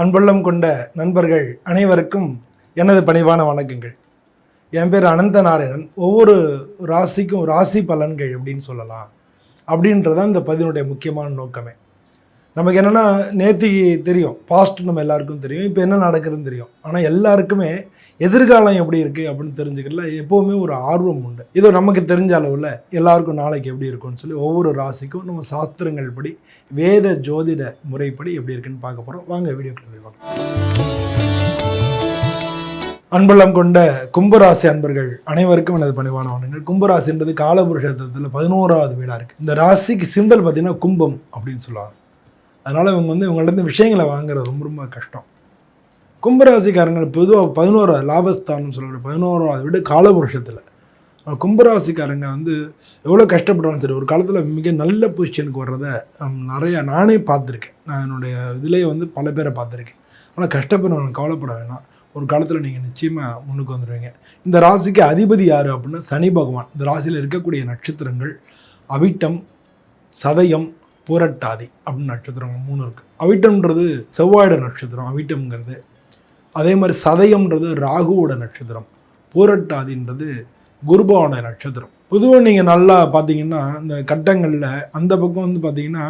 அன்புள்ளம் கொண்ட நண்பர்கள் அனைவருக்கும் எனது பணிவான வணக்கங்கள். என் பேர் அனந்த நாராயணன் ஒவ்வொரு ராசிக்கும் ராசி பலன்கள் அப்படின்னு சொல்லலாம். அப்படின்றதான் இந்த பதினுடைய முக்கியமான நோக்கமே. நமக்கு என்னென்னா நேத்திக்கு தெரியும் பாஸ்ட் நம்ம எல்லாருக்கும் தெரியும் இப்போ என்ன நடக்குதுன்னு தெரியும். ஆனால் எல்லாருக்குமே எதிர்காலம் எப்படி இருக்குது அப்படின்னு தெரிஞ்சுக்கல எப்போவுமே ஒரு ஆர்வம் உண்டு. இதோ நமக்கு தெரிஞ்ச அளவில் எல்லாருக்கும் நாளைக்கு எப்படி இருக்கும்னு சொல்லி ஒவ்வொரு ராசிக்கும் நம்ம சாஸ்திரங்கள் படி வேத ஜோதிட முறைப்படி எப்படி இருக்குன்னு பார்க்க போகிறோம் வாங்க வீடியோக்குள்ள போய் பார்க்கலாம். கொண்ட கும்பராசி அன்பர்கள் அனைவருக்கும் எனது பணிவான வணங்கள் கும்பராசின்றது காலபுருஷத்தில் பதினோராவது வீடாக இருக்குது இந்த ராசிக்கு சிம்பிள் பார்த்தீங்கன்னா கும்பம் அப்படின்னு சொல்லுவாங்க. அதனால் இவங்க வந்து இவங்கள்ட்ட விஷயங்களை வாங்குறது ரொம்ப ரொம்ப கஷ்டம். கும்பராசிக்காரங்கள் பொதுவாக பதினோரா லாபஸ்தானம் சொல்லக்கூடிய பதினோராவது விட காலபுருஷத்தில். கும்பராசிக்காரங்க வந்து எவ்வளோ கஷ்டப்பட்டாலும் சரி ஒரு காலத்தில் மிக நல்ல பொசிஷனுக்கு வர்றத நிறையா நானே பார்த்துருக்கேன். நான் என்னுடைய இதுலேயே வந்து பல பேரை பார்த்துருக்கேன். ஆனால் கஷ்டப்படுறவங்க கவலைப்பட வேணாம். ஒரு காலத்தில் நீங்கள் நிச்சயமாக முன்னுக்கு வந்துடுவீங்க இந்த ராசிக்கு அதிபதி யார் அப்படின்னா சனி பகவான். இந்த ராசியில் இருக்கக்கூடிய நட்சத்திரங்கள் அவிட்டம் சதயம் புரட்டாதி அப்படின்னு நட்சத்திரம் மூணு இருக்குது அவிட்டம்ன்றது செவ்வாயிட நட்சத்திரம். அவிட்டம்ங்கிறது அதே மாதிரி சதயம்ன்றது ராகுவோட நட்சத்திரம் பூரட்டாதின்றது குருபவனோட நட்சத்திரம். பொதுவாக நீங்கள் நல்லா பார்த்தீங்கன்னா இந்த கட்டங்களில் அந்த பக்கம் வந்து பார்த்தீங்கன்னா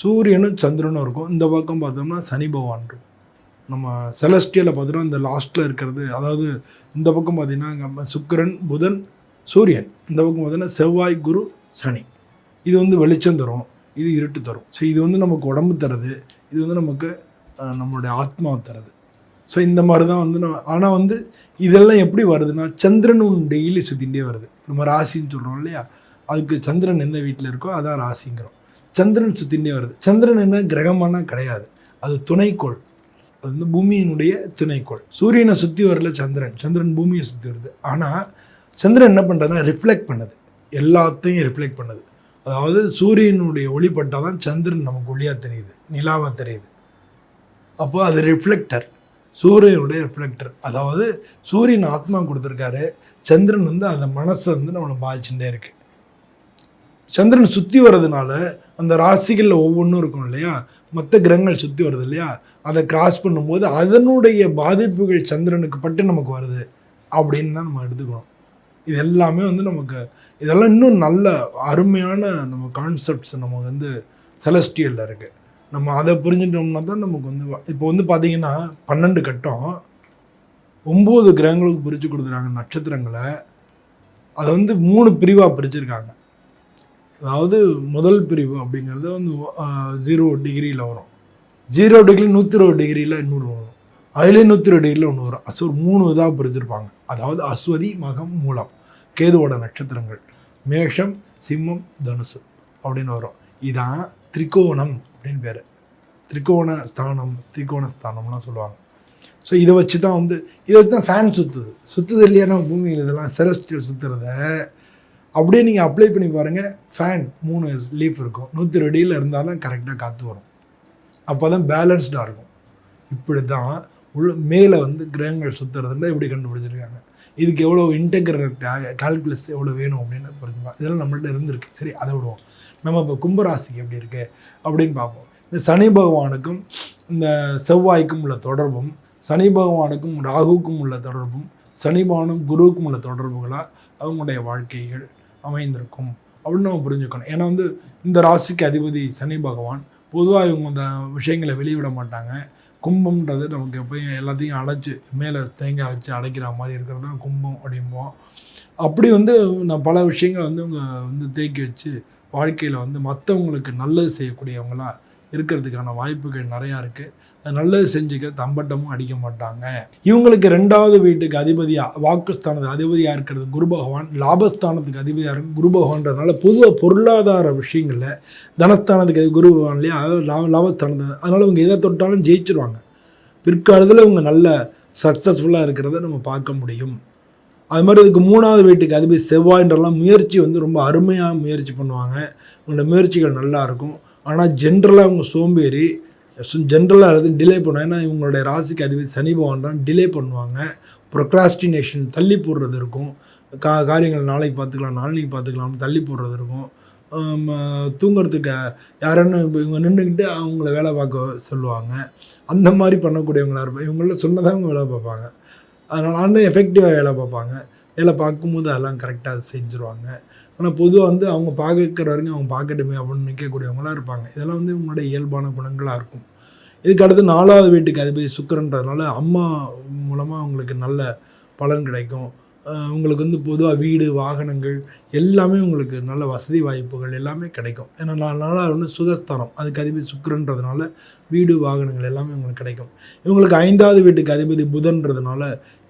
சூரியனும் சந்திரனும் இருக்கும். இந்த பக்கம் பார்த்தோம்னா சனி பகவான் இருக்கும். நம்ம செலஸ்டியலில் பார்த்தோம்னா இந்த லாஸ்ட்டில் இருக்கிறது அதாவது இந்த பக்கம் பார்த்தீங்கன்னா நம்ம சுக்கிரன் புதன் சூரியன். இந்த பக்கம் பார்த்தீங்கன்னா செவ்வாய் குரு சனி. இது வந்து வெளிச்சம் தரும். இது இருட்டு தரும். ஸோ இது வந்து நமக்கு உடம்பு தருது. இது வந்து நமக்கு நம்மளுடைய ஆத்மாவை தருது. ஸோ இந்த மாதிரி தான் வந்து நான் ஆனால் வந்து இதெல்லாம் எப்படி வருதுன்னா சந்திரன் டெய்லி சுற்றிகிட்டே வருது. நம்ம ராசின்னு சொல்கிறோம் இல்லையா? அதுக்கு சந்திரன் எந்த வீட்டில் இருக்கோ அதான் ராசிங்கிறோம். சந்திரன் சுற்றிகிட்டே வருது. சந்திரன் என்ன? கிரகமானா கிடையாது. அது துணைக்கோள். அது வந்து பூமியினுடைய துணைக்கோள். சூரியனை சுற்றி வரல சந்திரன். சந்திரன் பூமியை சுற்றி வருது. ஆனால் சந்திரன் என்ன பண்ணுறதுன்னா ரிஃப்ளெக்ட் பண்ணுது. எல்லாத்தையும் ரிஃப்ளெக்ட் பண்ணுது. அதாவது சூரியனுடைய ஒளிப்பட்டால் தான் சந்திரன் நமக்கு ஒளியாக தெரியுது. நிலாவாக தெரியுது. அப்போது அது ரிஃப்ளெக்டர் சூரியனுடைய ரிஃப்ளெக்டர் அதாவது சூரியன் ஆத்மா கொடுத்துருக்காரு. சந்திரன் வந்து அந்த மனசை வந்து நம்மளை பாதிச்சுட்டே இருக்கு. சந்திரன் சுற்றி வர்றதுனால அந்த ராசிகளில் ஒவ்வொன்றும் இருக்கும் இல்லையா? மற்ற கிரகங்கள் சுற்றி வருது இல்லையா? அதை கிராஸ் பண்ணும்போது அதனுடைய பாதிப்புகள் சந்திரனுக்கு பட்டு நமக்கு வருது அப்படின்னு தான் நம்ம எடுத்துக்கணும். இது எல்லாமே வந்து நமக்கு இதெல்லாம் இன்னும் நல்ல அருமையான நம்ம கான்செப்ட்ஸ் நமக்கு வந்து செலஸ்டியலில் இருக்குது நம்ம அதை புரிஞ்சுட்டோம்னா தான் நமக்கு வந்து இப்போ வந்து பார்த்தீங்கன்னா பன்னெண்டு கட்டம் ஒம்பது கிரகங்களுக்கு பிரித்து கொடுத்துருக்காங்க நட்சத்திரங்களை. அதை வந்து மூணு பிரிவாக பிரிச்சிருக்காங்க. அதாவது முதல் பிரிவு அப்படிங்கிறது வந்து ஜீரோ டிகிரியில் வரும். ஜீரோ டிகிரி நூற்றி இருபது டிகிரியில் இன்னொரு வரும். அதுலேயும் நூற்றி இருபது டிகிரியில் ஒன்று வரும். அசு மூணு இதாக பிரிச்சிருப்பாங்க. அதாவது அஸ்வதி மகம் மூலம். கேதுவோட நட்சத்திரங்கள். மேஷம் சிம்மம் தனுசு அப்படின்னு வரும். இதான் திரிகோணம். அப்படின்னு பேர் திரிகோண ஸ்தானம் திரிகோண ஸ்தானம்லாம் சொல்லுவாங்க. ஸோ இதை வச்சு தான் வந்து இதை வச்சு தான் ஃபேன் சுற்றுது சுற்றுது இல்லையான பூமியில் இதெல்லாம் செலஸ்டியல் சுற்றுறத அப்படியே நீங்கள் அப்ளை பண்ணி பாருங்கள் ஃபேன் மூணு லீஃப் இருக்கும். நூற்றி ரெடியில் இருந்தால் தான் கரெக்டாக காற்று வரும். அப்போ தான் பேலன்ஸ்டாக இருக்கும். இப்படி தான் உள்ள மேலே வந்து கிரகங்கள் சுற்றுறதுல இப்படி கண்டுபிடிச்சிருக்காங்க. இதுக்கு எவ்வளோ இன்டெகிரல் கால்குலஸ் எவ்வளோ வேணும் அப்படின்னு புரிஞ்சுக்கலாம். இதெல்லாம் நம்மள்ட்ட இருந்திருக்கு. சரி அதை விடுவோம். நம்ம இப்போ கும்பராசிக்கு எப்படி இருக்கு அப்படின்னு பார்ப்போம். இந்த சனி பகவானுக்கும் இந்த செவ்வாய்க்கும் உள்ள தொடர்பும் சனி பகவானுக்கும் ராகுக்கும் உள்ள தொடர்பும் சனி பகவானும் குருவுக்கும் உள்ள தொடர்புகளாக அவங்களுடைய வாழ்க்கைகள் அமைந்திருக்கும் அப்படின்னு நம்ம புரிஞ்சுக்கணும். ஏன்னா வந்து இந்த ராசிக்கு அதிபதி சனி பகவான் பொதுவாக இவங்க அந்த விஷயங்களை வெளியிட மாட்டாங்க. கும்பம்ன்றது நமக்கு எப்பயும் எல்லாத்தையும் அடைச்சி மேலே தேங்காய் வச்சு அடைக்கிற மாதிரி இருக்கிறது தான் கும்பம் அப்படிம்போம். அப்படி வந்து நான் பல விஷயங்களை வந்து இவங்க வந்து தேக்கி வச்சு வாழ்க்கையில் வந்து மற்றவங்களுக்கு நல்லது செய்யக்கூடியவங்களாக இருக்கிறதுக்கான வாய்ப்புகள் நிறையா இருக்குது நல்லது செஞ்சுக்க தம்பட்டமும் அடிக்க மாட்டாங்க. இவங்களுக்கு ரெண்டாவது வீட்டுக்கு அதிபதியாக வாக்குஸ்தானத்துக்கு அதிபதியாக இருக்கிறது? குரு பகவான். லாபஸ்தானத்துக்கு அதிபதியாக இருக்கும் குரு பகவான்றதுனால பொதுவாக பொருளாதார விஷயங்களில் தனஸ்தானத்துக்கு அது குரு பகவான் இல்லையா? அதாவது லாப லாபஸ்தானத்து. அதனால் இவங்க எதை தொட்டாலும் ஜெயிச்சிருவாங்க. பிற்காலத்தில் இவங்க நல்ல சக்ஸஸ்ஃபுல்லாக இருக்கிறத நம்ம பார்க்க முடியும். அது மாதிரி இதுக்கு மூணாவது வீட்டுக்கு அதிபதி செவ்வாயின்றலாம் முயற்சி வந்து ரொம்ப அருமையாக முயற்சி பண்ணுவாங்க. உங்களோட முயற்சிகள் நல்லா இருக்கும். ஆனால் ஜென்ரலாக அவங்க சோம்பேறி ஜென்ரலாக எல்லாத்தையும் டிலே பண்ணுவாங்க ஏன்னா இவங்களுடைய ராசிக்கு அதிபதி சனி பகவான் தான் டிலே பண்ணுவாங்க. ப்ரொக்ராஸ்டினேஷன் தள்ளி போடுறது இருக்கும். கா காரியங்கள் நாளைக்கு பார்த்துக்கலாம் நாளைக்கு பார்த்துக்கலாம் தள்ளி போடுறது இருக்கும். தூங்குறதுக்கு யாருன்னு இவங்க நின்றுக்கிட்டு அவங்கள வேலை பார்க்க சொல்லுவாங்க. அந்த மாதிரி பண்ணக்கூடியவங்களாக இருப்பாங்க இவங்கள சொன்னதான் அவங்க வேலை பார்ப்பாங்க. அதனால் ஆனால் எஃபெக்டிவாக வேலை பார்ப்பாங்க. வேலை பார்க்கும்போது அதெல்லாம் கரெக்டாக செஞ்சுருவாங்க. ஆனால் பொதுவாக வந்து அவங்க பார்க்குற வரைக்கும் அவங்க பார்க்கட்டுமே அப்படின்னு நிற்கக்கூடியவங்களாம் இருப்பாங்க. இதெல்லாம் வந்து உங்களுடைய இயல்பான குணங்களாக இருக்கும். இதுக்கு அடுத்து நாலாவது வீட்டுக்கு அதிபதி சுக்கரன்றதுனால அம்மா மூலமாக அவங்களுக்கு நல்ல பலன் கிடைக்கும். உங்களுக்கு வந்து பொதுவாக வீடு வாகனங்கள் எல்லாமே உங்களுக்கு நல்ல வசதி வாய்ப்புகள் எல்லாமே கிடைக்கும். ஏன்னா நாலு நாளாக வந்து சுகஸ்தானம். அதுக்கு அதிபதி சுக்கரன்றதுனால வீடு வாகனங்கள் எல்லாமே உங்களுக்கு கிடைக்கும். இவங்களுக்கு ஐந்தாவது வீட்டுக்கு அதிபதி புதன்றதுனால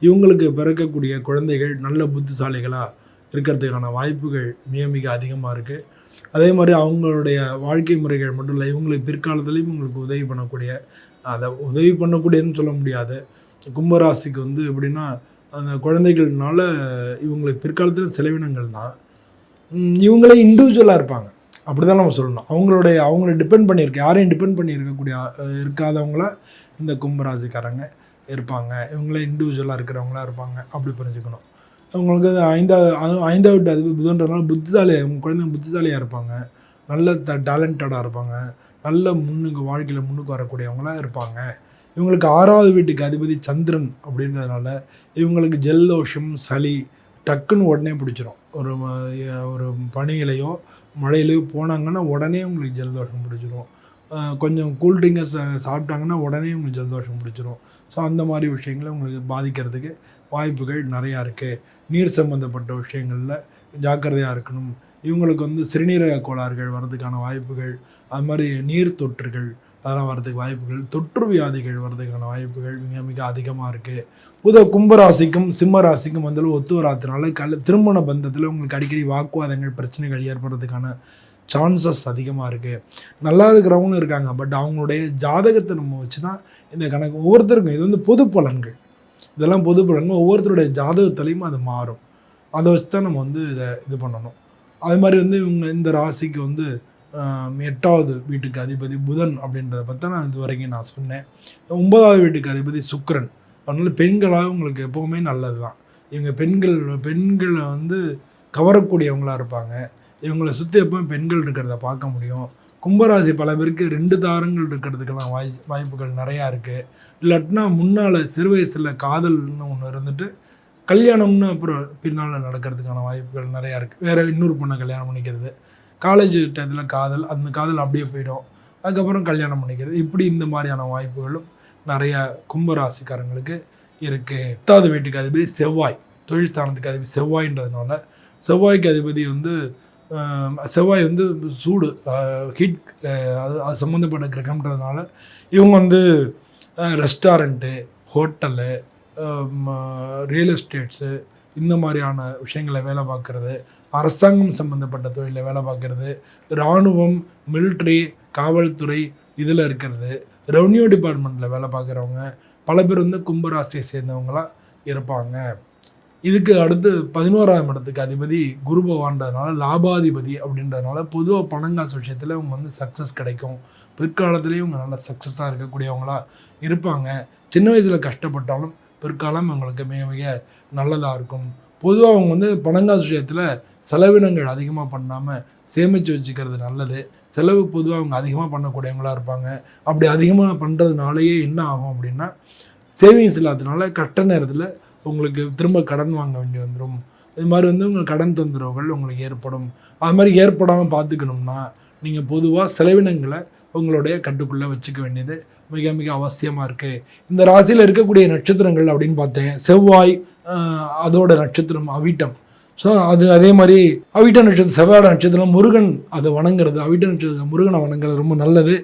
இவங்களுக்கு பிறக்கக்கூடிய குழந்தைகள் நல்ல புத்திசாலிகளாக இருக்கிறதுக்கான வாய்ப்புகள் மிக மிக அதிகமாக இருக்குது அதே மாதிரி அவங்களுடைய வாழ்க்கை முறைகள் மட்டும் இல்லை இவங்களுக்கு பிற்காலத்துலேயும் உங்களுக்கு உதவி பண்ணக்கூடிய அதை உதவி பண்ணக்கூடியதுன்னு சொல்ல முடியாது. கும்பராசிக்கு வந்து எப்படின்னா அந்த குழந்தைகள்னால இவங்களுக்கு பிற்காலத்தில் செலவினங்கள் தான். இவங்களே இண்டிவிஜுவலாக இருப்பாங்க. அப்படி தான் நம்ம சொல்லணும். அவங்களுடைய அவங்கள டிபெண்ட் பண்ணியிருக்க. யாரையும் டிபெண்ட் பண்ணி இருக்கக்கூடிய இருக்காதவங்கள இந்த கும்பராசிக்காரங்க இருப்பாங்க. இவங்களே இண்டிவிஜுவலாக இருக்கிறவங்களா இருப்பாங்க. அப்படி புரிஞ்சுக்கணும். அவங்களுக்கு அது ஐந்தாவது அதுவும் ஐந்தாவது அது புதன்றதுனால புத்திசாலியாக அவங்க குழந்தைங்க புத்திசாலியாக இருப்பாங்க. நல்ல த டேலண்டடாக இருப்பாங்க. நல்ல முன்னுக்கு வாழ்க்கையில் முன்னுக்கு வரக்கூடியவங்களாக இருப்பாங்க. இவங்களுக்கு ஆறாவது வீட்டுக்கு அதிபதி சந்திரன் அப்படின்றதுனால இவங்களுக்கு ஜெல்தோஷம் சளி டக்குன்னு உடனே பிடிச்சிரும். ஒரு ஒரு பனியிலையோ மழையிலையோ போனாங்கன்னா உடனே உங்களுக்கு ஜலதோஷம் பிடிச்சிரும். கொஞ்சம் கொஞ்சம் கூல்ட்ரிங்கை சாப்பிட்டாங்கன்னா உடனே உங்களுக்கு ஜலதோஷம் பிடிச்சிரும். ஸோ அந்த மாதிரி விஷயங்களை உங்களுக்கு பாதிக்கிறதுக்கு வாய்ப்புகள் நிறையா இருக்குது நீர் சம்மந்தப்பட்ட விஷயங்களில் ஜாக்கிரதையாக இருக்கணும். இவங்களுக்கு வந்து சிறுநீரக கோளாறுகள் வர்றதுக்கான வாய்ப்புகள் அது மாதிரி நீர் தொற்றுகள் அதெல்லாம் வர்றதுக்கு வாய்ப்புகள் தொற்று வியாதிகள் வர்றதுக்கான வாய்ப்புகள் மிக மிக அதிகமாக இருக்குது புத கும்பராசிக்கும் சிம்ம ராசிக்கும் வந்து ஒத்து வராதனால கல் திருமண பந்தத்தில் உங்களுக்கு அடிக்கடி வாக்குவாதங்கள் பிரச்சனைகள் ஏற்படுறதுக்கான சான்சஸ் அதிகமாக இருக்குது நல்லா இருக்கிறவங்களும் இருக்காங்க. பட் அவங்களுடைய ஜாதகத்தை நம்ம வச்சு தான் இந்த கணக்கு ஒவ்வொருத்தருக்கும் இது வந்து பொது பலன்கள். இதெல்லாம் பொது பலன்கள் ஒவ்வொருத்தருடைய ஜாதகத்துலேயும் அது மாறும். அதை வச்சு தான் நம்ம வந்து இதை இது பண்ணணும். அது மாதிரி வந்து இவங்க இந்த ராசிக்கு வந்து எட்டாவது வீட்டுக்கு அதிபதி புதன் அப்படின்றத பற்றி நான் இது வரைக்கும் நான் சொன்னேன். ஒன்பதாவது வீட்டுக்கு அதிபதி சுக்கரன். அதனால் பெண்களாக உங்களுக்கு எப்போவுமே நல்லது தான் இவங்க பெண்கள் பெண்களை வந்து கவரக்கூடியவங்களாக இருப்பாங்க. இவங்களை சுற்றி எப்பவும் பெண்கள் இருக்கிறத பார்க்க முடியும். கும்பராசி பல பேருக்கு ரெண்டு தாரங்கள் இருக்கிறதுக்கெல்லாம் வாய் வாய்ப்புகள் நிறையா இருக்குது இல்லாட்டினா முன்னால் சிறு வயசில் காதல்னு ஒன்று இருந்துட்டு கல்யாணம்னு அப்புறம் பின்னால் நடக்கிறதுக்கான வாய்ப்புகள் நிறையா இருக்குது வேறு இன்னொரு பொண்ணை கல்யாணம் பண்ணிக்கிறது. காலேஜ் டயத்தில் காதல் அந்த காதல் அப்படியே போயிடும். அதுக்கப்புறம் கல்யாணம் பண்ணிக்கிறது. இப்படி இந்த மாதிரியான வாய்ப்புகளும் நிறைய கும்பராசிக்காரங்களுக்கு இருக்குது எட்டாவது வீட்டுக்கு அதிபதி செவ்வாய். தொழில் ஸ்தானத்துக்கு அதிபதி செவ்வாய்ன்றதுனால செவ்வாய்க்கு அதிபதி வந்து செவ்வாய் வந்து சூடு ஹீட் அது அது சம்மந்தப்பட்ட கிரகம்ன்றதுனால இவங்க வந்து ரெஸ்டாரண்ட்டு ஹோட்டலு ரியல் எஸ்டேட்ஸு இந்த மாதிரியான விஷயங்களை வேலை பார்க்குறது. அரசாங்கம் சம்மந்தப்பட்ட தொழிலில் வேலை பார்க்குறது. இராணுவம் மிலிட்ரி காவல்துறை இதில் இருக்கிறது. ரெவன்யூ டிபார்ட்மெண்ட்டில் வேலை பார்க்குறவங்க பல பேர் வந்து கும்பராசியை சேர்ந்தவங்களாக இருப்பாங்க. இதுக்கு அடுத்து பதினோராம் இடத்துக்கு அதிபதி குரு பகவான்றதுனால லாபாதிபதி அப்படின்றதுனால பொதுவாக பணங்காசு விஷயத்தில் இவங்க வந்து சக்ஸஸ் கிடைக்கும். பிற்காலத்துலேயும் இவங்க நல்ல சக்ஸஸாக இருக்கக்கூடியவங்களா இருப்பாங்க. சின்ன வயசில் கஷ்டப்பட்டாலும் பிற்காலம் அவங்களுக்கு மிக மிக நல்லதாக இருக்கும். பொதுவாக அவங்க வந்து பணங்காசு விஷயத்தில் செலவினங்கள் அதிகமாக பண்ணாமல் சேமித்து வச்சுக்கிறது நல்லது. செலவு பொதுவாக அவங்க அதிகமாக பண்ணக்கூடியவங்களா இருப்பாங்க. அப்படி அதிகமாக பண்ணுறதுனாலேயே என்ன ஆகும் அப்படின்னா சேவிங்ஸ் இல்லாததுனால கட்ட நேரத்தில் உங்களுக்கு திரும்ப கடன் வாங்க வேண்டி வந்துடும் இது மாதிரி வந்து உங்களுக்கு கடன் தொந்தரவுகள் உங்களுக்கு ஏற்படும். அது மாதிரி ஏற்படாமல் பார்த்துக்கணும்னா நீங்கள் பொதுவாக செலவினங்களை உங்களுடைய கட்டுக்குள்ளே வச்சுக்க வேண்டியது மிக மிக அவசியமாக இருக்குது இந்த ராசியில் இருக்கக்கூடிய நட்சத்திரங்கள் அப்படின்னு பார்த்தேன். செவ்வாய் அதோட நட்சத்திரம் அவிட்டம். ஸோ அது அதே மாதிரி அவிட்ட நட்சத்திரம் செவ்வாய் நட்சத்திரம் முருகன் அதை வணங்குறது. அவிட்ட நட்சத்திரம் முருகனை வணங்குறது ரொம்ப நல்லது.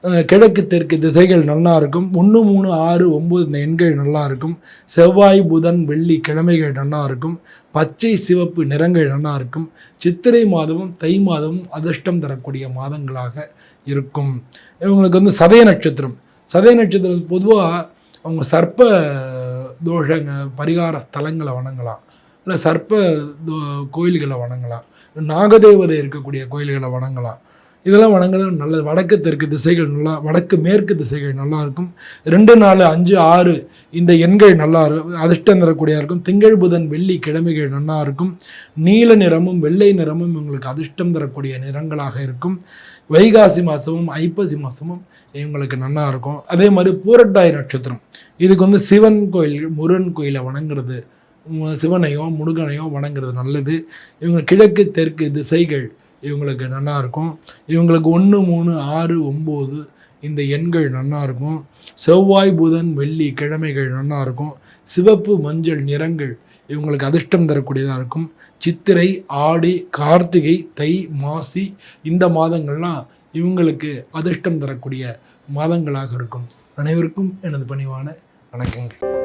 கிழக்கு தெற்கு திசைகள் நல்லா இருக்கும். ஒன்று மூணு ஆறு ஒம்பது இந்த எண்கள் நல்லா இருக்கும். செவ்வாய் புதன் வெள்ளி கிழமைகள் நல்லா இருக்கும். பச்சை சிவப்பு நிறங்கள் நல்லா இருக்கும். சித்திரை மாதமும் தை மாதமும் அதிர்ஷ்டம் தரக்கூடிய மாதங்களாக இருக்கும். இவங்களுக்கு வந்து சதய நட்சத்திரம். சதய நட்சத்திரம் பொதுவாக அவங்க சர்ப்ப தோஷங்க பரிகார ஸ்தலங்களை வணங்கலாம். இல்லை சர்ப்ப தோ- கோயில்களை வணங்கலாம். நாகதேவதை இருக்கக்கூடிய கோயில்களை வணங்கலாம். இதெல்லாம் வணங்குறது நல்லது வடக்கு தெற்கு திசைகள் நல்லா வடக்கு மேற்கு திசைகள் நல்லா இருக்கும். ரெண்டு நாலு அஞ்சு ஆறு இந்த எண்கள் நல்லா இருக்கும். அதிர்ஷ்டம் தரக்கூடியதாக இருக்கும். திங்கள் புதன் வெள்ளி கிழமைகள் நல்லா இருக்கும். நீல நிறமும் வெள்ளை நிறமும் உங்களுக்கு அதிர்ஷ்டம் தரக்கூடிய நிறங்களாக இருக்கும். வைகாசி மாதமும் ஐப்பசி மாதமும் இவங்களுக்கு நல்லா இருக்கும். அதே மாதிரி பூரட்டாய் நட்சத்திரம். இதுக்கு வந்து சிவன் கோயில் முருகன் கோயிலை வணங்குறது சிவனையோ முருகனையோ வணங்குறது நல்லது. இவங்க கிழக்கு தெற்கு திசைகள் இவங்களுக்கு நல்லா இருக்கும். இவங்களுக்கு ஒன்று மூணு ஆறு ஒம்பது இந்த எண்கள் நல்லா இருக்கும். செவ்வாய் புதன் வெள்ளி கிழமைகள் நல்லா இருக்கும். சிவப்பு மஞ்சள் நிறங்கள் இவங்களுக்கு அதிர்ஷ்டம் தரக்கூடியதாக இருக்கும். சித்திரை ஆடி கார்த்திகை தை மாசி இந்த மாதங்கள்லாம் இவங்களுக்கு அதிர்ஷ்டம் தரக்கூடிய மாதங்களாக இருக்கும். அனைவருக்கும் எனது பணிவான வணக்கங்கள்.